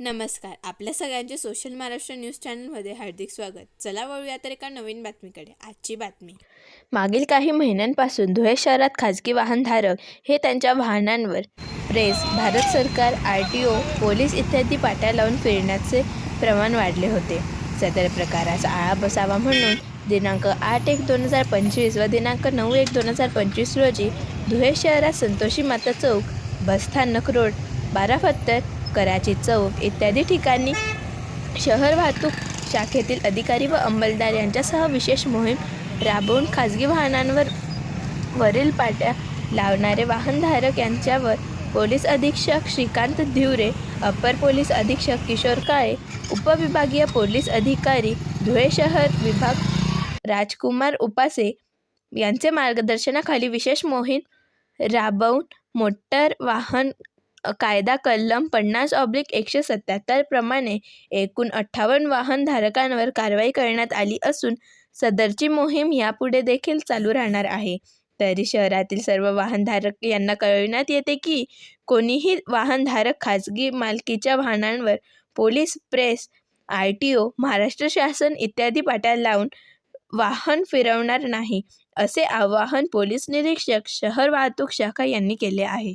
नमस्कार. आपल्या सगळ्यांचे सोशल महाराष्ट्र न्यूज चॅनलमध्ये हार्दिक स्वागत. चला वळूया तर एका नवीन बातमीकडे. आजची बातमी. मागील काही महिन्यांपासून धुळे शहरात खाजगी वाहनधारक हे त्यांच्या वाहनांवर प्रेस भारत सरकार आर टी ओ पोलीस इत्यादी पाट्या लावून फिरण्याचे प्रमाण वाढले होते. सदर प्रकाराचा आळा बसावा म्हणून दिनांक आठ एक दोन हजार पंचवीस व दिनांक नऊ एक दोन हजार पंचवीस रोजी धुळे शहरात संतोषी माता चौक बसस्थानक रोड बारा फत्तर कराची चौक इत्यादी ठिकाणी. शहर वाहतूक शाखेतील अधिकारी व अंमलदार यांच्यासह विशेष मोहीम राबवून खाजगी वाहनांवर वरील पाट्या लावणारे वाहनधारक यांच्यावर पोलीस अधीक्षक श्रीकांत धिवरे अपर पोलीस अधीक्षक किशोर काळे उपविभागीय पोलीस अधिकारी धुळे शहर विभाग राजकुमार उपासे यांचे मार्गदर्शनाखाली विशेष मोहीम राबवून मोटर वाहन कायदा कलम पन्नास ऑब्लिक एकशे सत्याहत्तरप्रमाणे एकूण अठ्ठावन्न वाहनधारकांवर कारवाई करण्यात आली असून सदरची मोहीम यापुढे देखील चालू राहणार आहे. तरी शहरातील सर्व वाहनधारक यांना कळविण्यात येते की कोणीही वाहनधारक खाजगी मालकीच्या वाहनांवर police press I T O Maharashtra शासन इत्यादी पाट्या लावून वाहन फिरवणार नाही असे आवाहन पोलीस निरीक्षक शहर वाहतूक शाखा यांनी केले आहे.